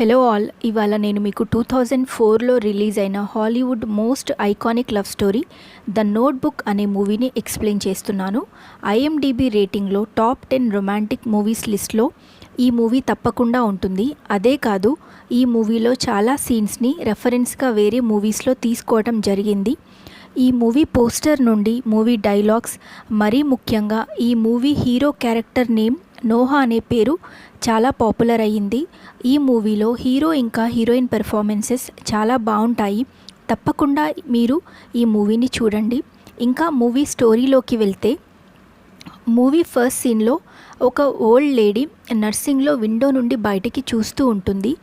Hello all ఇవాళ నేను మీకు టూ థౌజండ్ ఫోర్లో రిలీజ్ అయిన Hollywood most iconic love story the notebook అనే మూవీని ఎక్స్ప్లెయిన్ చేస్తున్నాను. ఐఎండిబి రేటింగ్లో టాప్ టెన్ రొమాంటిక్ మూవీస్ లిస్ట్లో ఈ మూవీ తప్పకుండా ఉంటుంది. అదే కాదు ఈ మూవీలో చాలా సీన్స్ని రెఫరెన్స్గా వేరే మూవీస్లో తీసుకోవడం జరిగింది. ఈ మూవీ పోస్టర్ నుండి మూవీ డైలాగ్స్ మరీ ముఖ్యంగా ఈ movie hero character name Noah అనే పేరు చాలా పాపులర్ అయ్యింది. ఈ మూవీలో హీరో ఇంకా హీరోయిన్ పెర్ఫార్మెన్సెస్ చాలా బాగుంటాయి తప్పకుండా మీరు ఈ మూవీని చూడండి. ఇంకా మూవీ స్టోరీలోకి వెళ్తే మూవీ ఫస్ట్ సీన్లో ఒక ఓల్డ్ లేడీ నర్సింగ్లో విండో నుండి బయటికి చూస్తూ ఉంటుంది.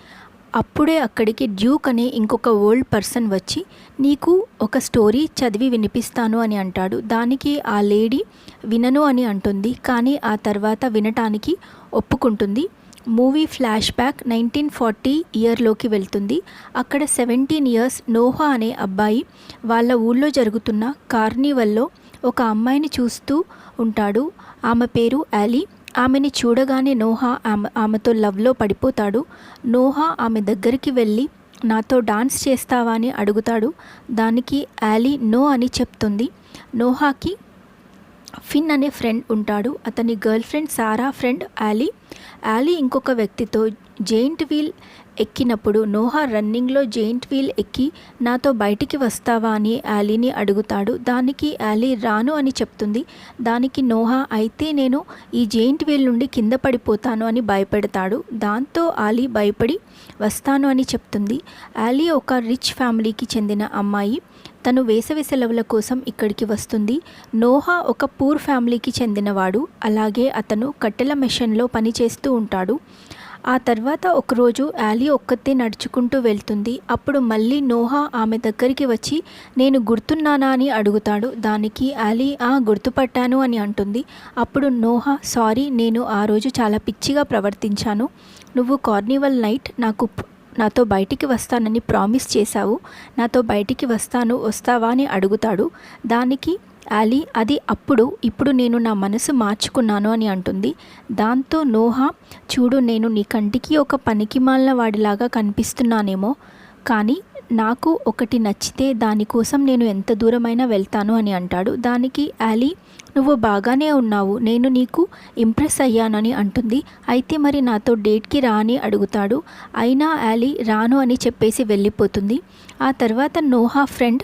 అప్పుడే అక్కడికి డ్యూక్ అనే ఇంకొక ఓల్డ్ పర్సన్ వచ్చి నీకు ఒక స్టోరీ చదివి వినిపిస్తాను అని అంటాడు. దానికి ఆ లేడీ వినను అని అంటుంది. కానీ ఆ తర్వాత వినటానికి ఒప్పుకుంటుంది. Movie flashback nineteen forty ఇయర్లోకి వెళ్తుంది. అక్కడ సెవెంటీన్ ఇయర్స్ నోహా అనే అబ్బాయి వాళ్ళ ఊళ్ళో జరుగుతున్న కార్నివల్లో ఒక అమ్మాయిని చూస్తూ ఉంటాడు. ఆమె పేరు యాలీ ఆమెని చూడగానే నోహా ఆమె ఆమెతో లవ్లో పడిపోతాడు. నోహా ఆమె దగ్గరికి వెళ్ళి నాతో డాన్స్ చేస్తావా? అని అడుగుతాడు. దానికి యాలీ నో అని చెప్తుంది. నోహాకి ఫిన్ అనే ఫ్రెండ్ ఉంటాడు. అతని girlfriend Sarah friend Allie Allie ఇంకొక వ్యక్తితో జెయింట్ వీల్ ఎక్కినప్పుడు నోహా రన్నింగ్లో జెయింట్ వీల్ ఎక్కి నాతో బయటికి వస్తావా? అని యాలీని అడుగుతాడు. దానికి యాలీ రాను అని చెప్తుంది. దానికి నోహా అయితే నేను ఈ జెయింట్ వీల్ నుండి కింద పడిపోతాను అని భయపెడతాడు. దాంతో ఆలీ భయపడి వస్తాను అని చెప్తుంది. యాలీ ఒక రిచ్ ఫ్యామిలీకి చెందిన అమ్మాయి. తను వేసవి సెలవుల కోసం ఇక్కడికి వస్తుంది. నోహా ఒక పూర్ ఫ్యామిలీకి చెందినవాడు. అలాగే అతను కట్టెల మెషిన్లో పనిచేస్తూ ఉంటాడు. ఆ తర్వాత ఒకరోజు యాలీ ఒక్కతే నడుచుకుంటూ వెళ్తుంది. అప్పుడు మళ్ళీ నోహా ఆమె దగ్గరికి వచ్చి నేను గుర్తున్నానా? అని అడుగుతాడు. దానికి యాలీ ఆ గుర్తుపట్టాను అని అంటుంది. అప్పుడు నోహా సారీ నేను ఆ రోజు చాలా పిచ్చిగా ప్రవర్తించాను. నువ్వు కార్నివల్ నైట్ నాకు నాతో బయటికి వస్తానని ప్రామిస్ చేశావు. నాతో బయటికి వస్తాను వస్తావా? అని అడుగుతాడు. దానికి యాలీ అది అప్పుడు ఇప్పుడు నేను నా మనసు మార్చుకున్నాను అని అంటుంది. దాంతో నోహా చూడు నేను నీ కంటికి ఒక పనికిమాలిన వాడిలాగా కనిపిస్తున్నానేమో కానీ నాకు ఒకటి నచ్చితే దానికోసం నేను ఎంత దూరమైనా వెళ్తాను అని అంటాడు. దానికి యాలీ నువ్వు బాగానే ఉన్నావు నేను నీకు ఇంప్రెస్ అయ్యానని అంటుంది. అయితే మరి నాతో డేట్కి రా అని అడుగుతాడు. అయినా యాలీ రాను అని చెప్పేసి వెళ్ళిపోతుంది. ఆ తర్వాత నోహా ఫ్రెండ్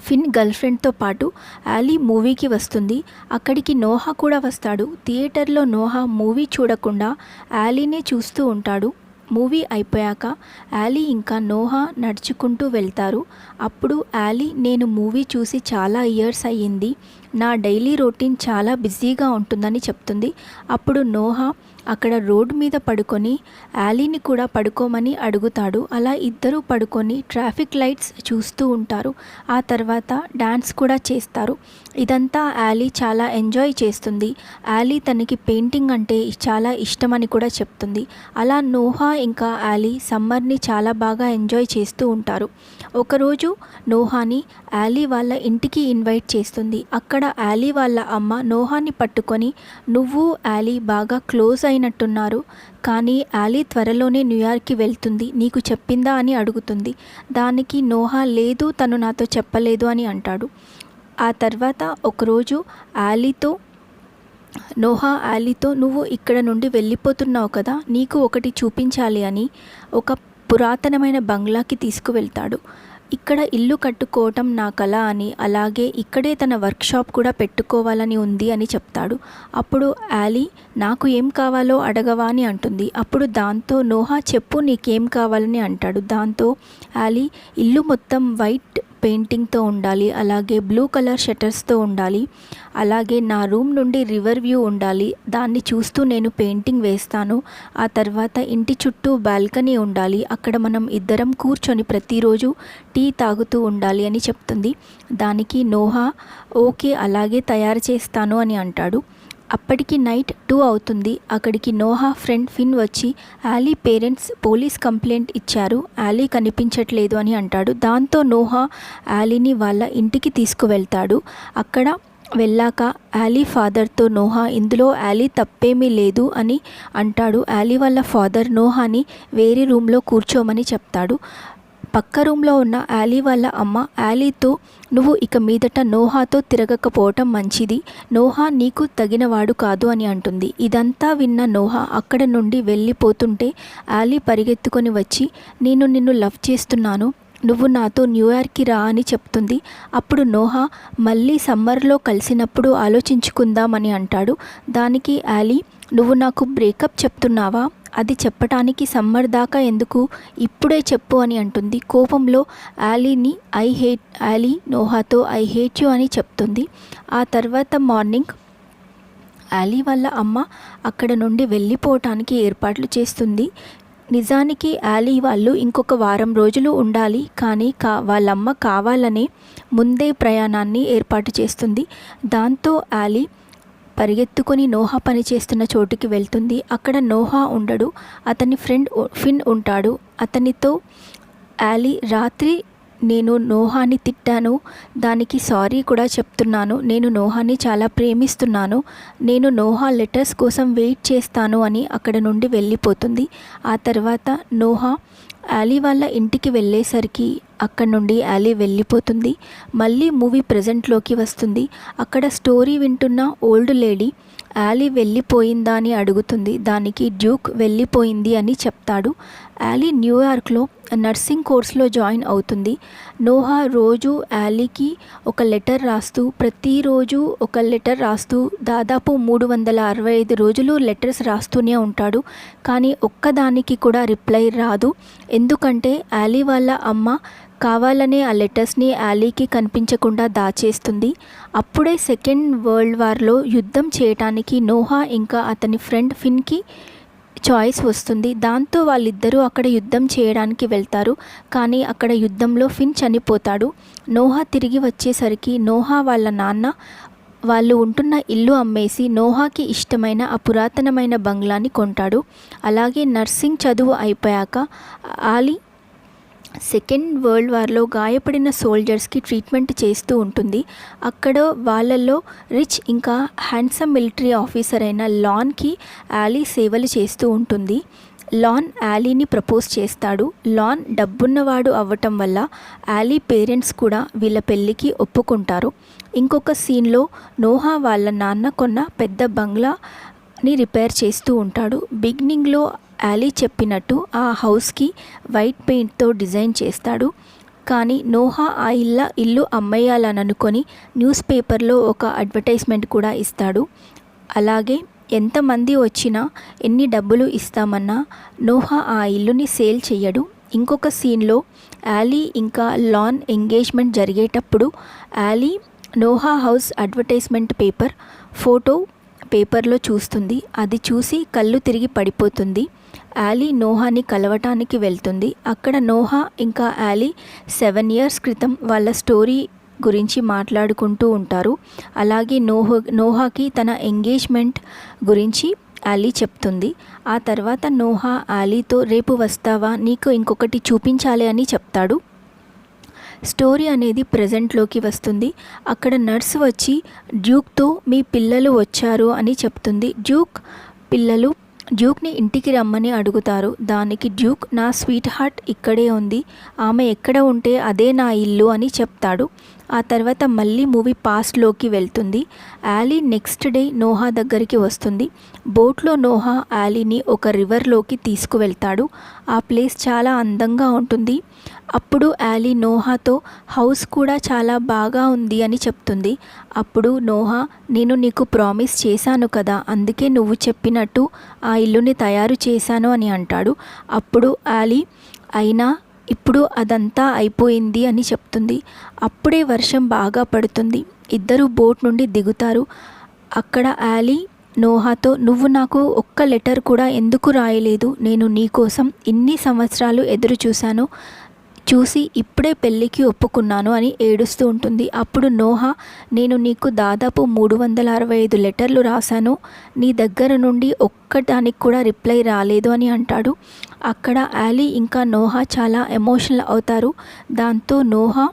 ఫిన్ గర్ల్ ఫ్రెండ్తో పాటు యాలీ మూవీకి వస్తుంది. అక్కడికి నోహా కూడా వస్తాడు. థియేటర్లో నోహా మూవీ చూడకుండా యాలీనే చూస్తూ ఉంటాడు. మూవీ అయిపోయాక యాలీ ఇంకా నోహా నడుచుకుంటూ వెళ్తారు. అప్పుడు యాలీ నేను మూవీ చూసి చాలా ఇయర్స్ అయ్యింది. నా డైలీ రొటీన్ చాలా బిజీగా ఉంటుందని చెప్తుంది. అప్పుడు నోహా అక్కడ రోడ్డు మీద పడుకొని యాలీని కూడా పడుకోమని అడుగుతాడు. అలా ఇద్దరు పడుకొని ట్రాఫిక్ లైట్స్ చూస్తూ ఉంటారు. ఆ తర్వాత డ్యాన్స్ కూడా చేస్తారు. ఇదంతా యాలీ చాలా ఎంజాయ్ చేస్తుంది. యాలీ తనకి పెయింటింగ్ అంటే చాలా ఇష్టమని కూడా చెప్తుంది. అలా నోహా ఇంకా యాలీ సమ్మర్ని చాలా బాగా ఎంజాయ్ చేస్తూ ఉంటారు. ఒకరోజు నోహాని యాలీ వాళ్ళ ఇంటికి ఇన్వైట్ చేస్తుంది. అక్కడ అక్కడ యాలీ వాళ్ళ అమ్మ నోహాన్ని పట్టుకొని నువ్వు యాలీ బాగా క్లోజ్ అయినట్టున్నారు కానీ యాలీ త్వరలోనే న్యూయార్క్కి వెళ్తుంది నీకు చెప్పిందా? అని అడుగుతుంది. దానికి నోహా లేదు తను నాతో చెప్పలేదు అని అంటాడు. ఆ తర్వాత ఒకరోజు యాలీతో నోహా యాలీతో నువ్వు ఇక్కడ నుండి వెళ్ళిపోతున్నావు కదా నీకు ఒకటి చూపించాలి అని ఒక పురాతనమైన బంగ్లాకి తీసుకువెళ్తాడు. ఇక్కడ ఇల్లు కట్టుకోవటం నా కళ అని అలాగే ఇక్కడే తన వర్క్షాప్ కూడా పెట్టుకోవాలని ఉంది అని చెప్తాడు. అప్పుడు యాలీ నాకు ఏం కావాలో అడగవా అని అంటుంది. అప్పుడు దాంతో నోహా చెప్పు నీకేం కావాలని అంటాడు. దాంతో యాలీ ఇల్లు మొత్తం వైట్ పెయింటింగ్తో ఉండాలి అలాగే బ్లూ కలర్ షటర్స్తో ఉండాలి అలాగే నా రూమ్ నుండి రివర్ వ్యూ ఉండాలి దాన్ని చూస్తూ నేను పెయింటింగ్ వేస్తాను ఆ తర్వాత ఇంటి చుట్టూ బాల్కనీ ఉండాలి అక్కడ మనం ఇద్దరం కూర్చొని ప్రతిరోజు టీ తాగుతూ ఉండాలి అని చెప్తుంది. దానికి నోహా ఓకే అలాగే తయారు చేస్తాను అని అంటాడు. అప్పటికి నైట్ టూ అవుతుంది. అక్కడికి నోహా ఫ్రెండ్ ఫిన్ వచ్చి యాలీ పేరెంట్స్ పోలీస్ కంప్లైంట్ ఇచ్చారు. యాలీ కనిపించట్లేదు అని అంటాడు. దాంతో నోహా యాలీని వాళ్ళ ఇంటికి తీసుకువెళ్తాడు. అక్కడ వెళ్ళాక యాలీ ఫాదర్తో నోహా ఇందులో యాలీ తప్పేమీ లేదు అని అంటాడు. యాలీ వాళ్ళ ఫాదర్ నోహాని వేరే రూమ్లో కూర్చోమని చెప్తాడు. పక్క రూమ్లో ఉన్న యాలీ వాళ్ళ అమ్మ యాలీతో నువ్వు ఇక మీదట నోహాతో తిరగకపోవటం మంచిది. నోహా నీకు తగినవాడు కాదు అని అంటుంది. ఇదంతా విన్న నోహా అక్కడ నుండి వెళ్ళిపోతుంటే యాలీ పరిగెత్తుకొని వచ్చి నేను నిన్ను లవ్ చేస్తున్నాను. నువ్వు నాతో న్యూయార్క్కి రా అని చెప్తుంది. అప్పుడు నోహా మళ్ళీ సమ్మర్లో కలిసినప్పుడు ఆలోచించుకుందామని అంటాడు. దానికి యాలీ నువ్వు నాకు బ్రేకప్ చెప్తున్నావా? అది చెప్పటానికి సమ్మర్ దాకా ఎందుకు? ఇప్పుడే చెప్పు అని అంటుంది. కోపంలో యాలీని ఐ హేట్ యాలీ నోహాతో ఐ హేట్ యు అని చెప్తుంది. ఆ తర్వాత మార్నింగ్ యాలీ వాళ్ళ అమ్మ అక్కడ నుండి వెళ్ళిపోవటానికి ఏర్పాట్లు చేస్తుంది. నిజానికి యాలీ వాళ్ళు ఇంకొక వారం రోజులు ఉండాలి కానీ కా వాళ్ళమ్మ కావాలనే ముందే ప్రయాణాన్ని ఏర్పాటు చేస్తుంది. దాంతో యాలీ పరిగెత్తుకొని నోహా పనిచేస్తున్న చోటుకి వెళ్తుంది. అక్కడ నోహా ఉండడు. అతని ఫ్రెండ్ ఫిన్ ఉంటాడు. అతనితో యాలీ రాత్రి నేను నోహాని తిట్టాను. దానికి సారీ కూడా చెప్తున్నాను. నేను నోహాని చాలా ప్రేమిస్తున్నాను. నేను నోహా లెటర్స్ కోసం వెయిట్ చేస్తాను అని అక్కడ నుండి వెళ్ళిపోతుంది. ఆ తర్వాత నోహా యాలీ వాళ్ళ ఇంటికి వెళ్ళేసరికి అక్కడ నుండి యాలీ వెళ్ళిపోతుంది. మళ్ళీ మూవీ ప్రజెంట్లోకి వస్తుంది. అక్కడ స్టోరీ వింటున్న ఓల్డ్ లేడీ యాలీ వెళ్ళిపోయిందా అని అడుగుతుంది. దానికి డ్యూక్ వెళ్ళిపోయింది అని చెప్తాడు. యాలీ న్యూయార్క్లో నర్సింగ్ కోర్స్లో జాయిన్ అవుతుంది. నోహా రోజు యాలీకి ఒక లెటర్ రాస్తూ ప్రతిరోజు ఒక లెటర్ రాస్తూ దాదాపు మూడు వందల అరవై ఐదు రోజులు లెటర్స్ రాస్తూనే ఉంటాడు. కానీ ఒక్కదానికి కూడా రిప్లై రాదు. ఎందుకంటే యాలీ వాళ్ళ అమ్మ కావాలనే ఆ లెటర్స్ని యాలీకి కనిపించకుండా దాచేస్తుంది. అప్పుడే సెకండ్ వరల్డ్ వార్లో యుద్ధం చేయటానికి నోహా ఇంకా అతని ఫ్రెండ్ ఫిన్కి చాయిస్ వస్తుంది. దాంతో వాళ్ళిద్దరూ అక్కడ యుద్ధం చేయడానికి వెళ్తారు. కానీ అక్కడ యుద్ధంలో ఫిన్ చనిపోతాడు. నోహా తిరిగి వచ్చేసరికి నోహా వాళ్ళ నాన్న వాళ్ళు ఉంటున్న ఇల్లు అమ్మేసి నోహాకి ఇష్టమైన ఆ పురాతనమైన బంగ్లాని కొంటాడు. అలాగే నర్సింగ్ చదువు అయిపోయాక ఆలీ సెకండ్ వరల్డ్ వార్లో గాయపడిన సోల్జర్స్కి ట్రీట్మెంట్ చేస్తూ ఉంటుంది. అక్కడ వాళ్ళల్లో రిచ్ ఇంకా హ్యాండ్సమ్ మిలిటరీ ఆఫీసర్ అయిన లాన్కి యాలీ సేవలు చేస్తూ ఉంటుంది. లాన్ యాలీని ప్రపోజ్ చేస్తాడు. లాన్ డబ్బున్నవాడు అవ్వటం వల్ల యాలీ పేరెంట్స్ కూడా వీళ్ళ పెళ్ళికి ఒప్పుకుంటారు. ఇంకొక సీన్లో నోహా వాళ్ళ నాన్న కొన్న పెద్ద బంగ్లాని రిపేర్ చేస్తూ ఉంటాడు. బిగినింగ్లో యాలీ చెప్పినట్టు ఆ హౌస్కి వైట్ పెయింట్తో డిజైన్ చేస్తాడు. కానీ నోహా ఆ ఇల్ల ఇల్లు అమ్మేయాలని అనుకొని న్యూస్ పేపర్లో ఒక అడ్వర్టైజ్మెంట్ కూడా ఇస్తాడు. అలాగే ఎంతమంది వచ్చినా ఎన్ని డబ్బులు ఇస్తామన్నా నోహా ఆ ఇల్లుని సేల్ చెయ్యడు. ఇంకొక సీన్లో యాలీ ఇంకా లాన్ ఎంగేజ్మెంట్ జరిగేటప్పుడు Allie Noah house advertisement paper photo పేపర్లో చూస్తుంది. అది చూసి కళ్ళు తిరిగి పడిపోతుంది. యాలీ నోహాని కలవటానికి వెళ్తుంది. అక్కడ నోహా ఇంకా యాలీ సెవెన్ ఇయర్స్ క్రితం వాళ్ళ స్టోరీ గురించి మాట్లాడుకుంటూ ఉంటారు. అలాగే నోహో నోహాకి తన ఎంగేజ్మెంట్ గురించి యాలీ చెప్తుంది. ఆ తర్వాత నోహా యాలీతో రేపు వస్తావా? నీకు ఇంకొకటి చూపించాలి అని చెప్తాడు. స్టోరీ అనేది ప్రజెంట్లోకి వస్తుంది. అక్కడ నర్స్ వచ్చి డ్యూక్తో మీ పిల్లలు వచ్చారు అని చెప్తుంది. డ్యూక్ పిల్లలు డ్యూక్ని ఇంటికి రమ్మని అడుగుతారు. దానికి డ్యూక్ నా స్వీట్ హార్ట్ ఇక్కడే ఉంది. ఆమె ఎక్కడ ఉంటే అదే నా ఇల్లు అని చెప్తాడు. ఆ తర్వాత మళ్ళీ మూవీ పాస్ట్లోకి వెళ్తుంది. యాలీ నెక్స్ట్ డే నోహా దగ్గరికి వస్తుంది. బోట్లో నోహా యాలీని ఒక రివర్లోకి తీసుకువెళ్తాడు. ఆ ప్లేస్ చాలా అందంగా ఉంటుంది. అప్పుడు యాలీ నోహాతో హౌస్ కూడా చాలా బాగా ఉంది అని చెప్తుంది. అప్పుడు నోహా నేను నీకు ప్రామిస్ చేశాను కదా అందుకే నువ్వు చెప్పినట్టు ఆ ఇల్లుని తయారు చేశాను అని అంటాడు. అప్పుడు యాలీ అయినా ఇప్పుడు అదంతా అయిపోయింది అని చెప్తుంది. అప్పుడే వర్షం బాగా పడుతుంది. ఇద్దరు బోట్ నుండి దిగుతారు. అక్కడ యాలీ నోహాతో నువ్వు నాకు ఒక్క లెటర్ కూడా ఎందుకు రాయలేదు? నేను నీ కోసం ఇన్ని సంవత్సరాలు ఎదురు చూశాను చూసి ఇప్పుడే పెళ్ళికి ఒప్పుకున్నాను అని ఏడుస్తూ ఉంటుంది. అప్పుడు నోహా నేను నీకు దాదాపు మూడు వందల అరవై ఐదు లెటర్లు రాశాను. నీ దగ్గర నుండి ఒక్కదానికి కూడా రిప్లై రాలేదు అని అంటాడు. అక్కడ యాలీ ఇంకా నోహా చాలా ఎమోషనల్ అవుతారు. దాంతో నోహా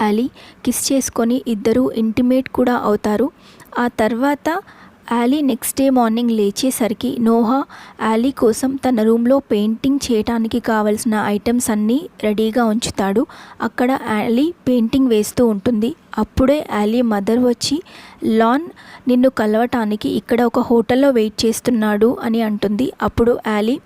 యాలీ కిస్ చేసుకొని ఇద్దరు ఇంటిమేట్ కూడా అవుతారు. ఆ తర్వాత యాలీ నెక్స్ట్ డే మార్నింగ్ లేచేసరికి నోహా యాలీ కోసం తన రూమ్లో పెయింటింగ్ చేయడానికి కావలసిన ఐటమ్స్ అన్నీ రెడీగా ఉంచుతాడు. అక్కడ యాలీ పెయింటింగ్ వేస్తూ ఉంటుంది. అప్పుడే అలీ మదర్ వచ్చి లాన్ నిన్ను కలవటానికి ఇక్కడ ఒక హోటల్లో వెయిట్ చేస్తున్నాడు అని అంటుంది. అప్పుడు యాలీ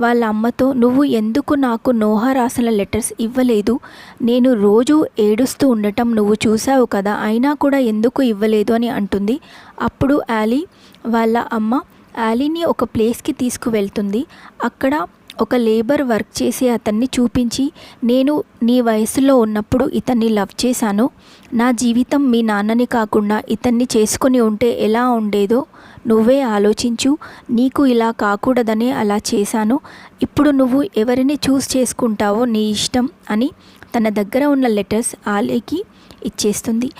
వాళ్ళ అమ్మతో నువ్వు ఎందుకు నాకు నోహా రాసిన లెటర్స్ ఇవ్వలేదు? నేను రోజు ఏడుస్తూ ఉండటం నువ్వు చూసావు కదా అయినా కూడా ఎందుకు ఇవ్వలేదు అని అంటుంది. అప్పుడు యాలీ వాళ్ళ అమ్మ యాలీని ఒక ప్లేస్కి తీసుకువెళ్తుంది. అక్కడ ఒక లేబర్ వర్క్ చేసే అతన్ని చూపించి నేను నీ వయసులో ఉన్నప్పుడు ఇతన్ని లవ్ చేశాను. నా జీవితం మీ నాన్నని కాకుండా ఇతన్ని చేసుకొని ఉంటే ఎలా ఉండేదో నువ్వే ఆలోచించు. నీకు ఇలా కాకూడదనే అలా చేశాను. ఇప్పుడు నువ్వు ఎవరిని చూస్ చేసుకుంటావో నీ ఇష్టం అని తన దగ్గర ఉన్న లెటర్స్ ఆలీకి ఇచ్చేస్తుంది.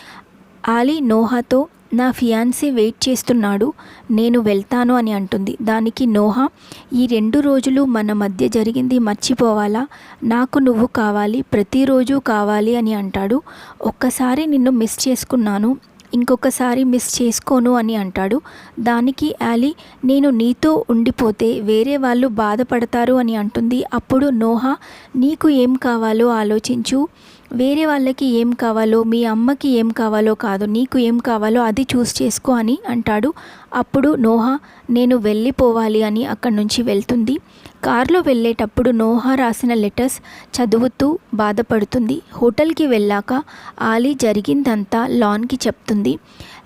ఆలీ నోహాతో నా ఫియాన్సీ వెయిట్ చేస్తున్నాడు నేను వెళ్తాను అని అంటుంది. దానికి నోహా ఈ రెండు రోజులు మన మధ్య జరిగింది మర్చిపోవాలా? నాకు నువ్వు కావాలి ప్రతిరోజు కావాలి అని అంటాడు. ఒక్కసారి నిన్ను మిస్ చేసుకున్నాను ఇంకొకసారి మిస్ చేసుకోను అని అంటాడు. దానికి యాలీ నేను నీతో ఉండిపోతే వేరే వాళ్ళు బాధపడతారు అని అంటుంది. అప్పుడు నోహా నీకు ఏం కావాలో ఆలోచించు. వేరే వాళ్ళకి ఏం కావాలో మీ అమ్మకి ఏం కావాలో కాదు నీకు ఏం కావాలో అది చూస్ చేసుకో అని అంటాడు. అప్పుడు నోహా నేను వెళ్ళిపోవాలి అని అక్కడి నుంచి వెళ్తుంది. కారులో వెళ్ళేటప్పుడు నోహా రాసిన లెటర్స్ చదువుతూ బాధపడుతుంది. హోటల్కి వెళ్ళాక ఆలీ జరిగిందంతా లాన్కి చెప్తుంది.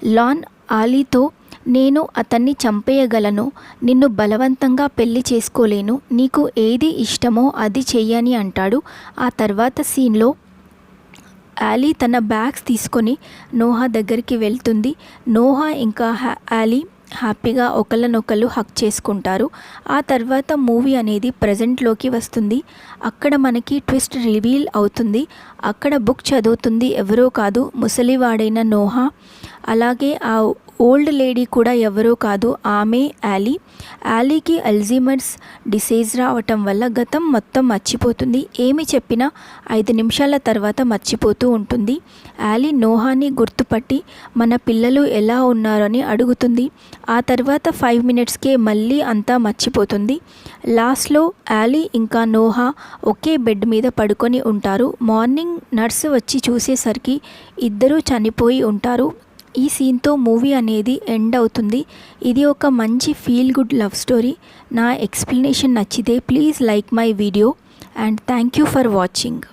లాన్ ఆలీతో నేను అతన్ని చంపేయగలను నిన్ను బలవంతంగా పెళ్ళి చేసుకోలేను నీకు ఏది ఇష్టమో అది చెయ్యని అంటాడు. ఆ తర్వాత సీన్లో యాలీ తన బ్యాగ్స్ తీసుకొని నోహా దగ్గరికి వెళ్తుంది. నోహా ఇంకా హ్యా యాలీ హ్యాపీగా ఒకళ్ళనొకళ్ళు హక్ చేసుకుంటారు. ఆ తర్వాత మూవీ అనేది ప్రజెంట్లోకి వస్తుంది. అక్కడ మనకి ట్విస్ట్ రివీల్ అవుతుంది. అక్కడ బుక్ చదువుతుంది ఎవరో కాదు ముసలివాడైన నోహా. అలాగే ఆ ఓల్డ్ లేడీ కూడా ఎవరో కాదు ఆమె యాలీ యాలీకి అల్జీమర్స్ డిసీజ్ రావటం వల్ల గతం మొత్తం మర్చిపోతుంది. ఏమి చెప్పినా ఐదు నిమిషాల తర్వాత మర్చిపోతూ ఉంటుంది. యాలీ నోహాని గుర్తుపట్టి మన పిల్లలు ఎలా ఉన్నారని అడుగుతుంది. ఆ తర్వాత ఫైవ్ మినిట్స్కే మళ్ళీ అంతా మర్చిపోతుంది. లాస్ట్లో యాలీ ఇంకా నోహా ఒకే బెడ్ మీద పడుకొని ఉంటారు. మార్నింగ్ నర్సు వచ్చి చూసేసరికి ఇద్దరూ చనిపోయి ఉంటారు. ఈ సీన్తో మూవీ అనేది ఎండ్ అవుతుంది. ఇది ఒక మంచి ఫీల్ గుడ్ లవ్ స్టోరీ నా ఎక్స్ప్లెనేషన్ నచ్చితే please like my video and thank you for watching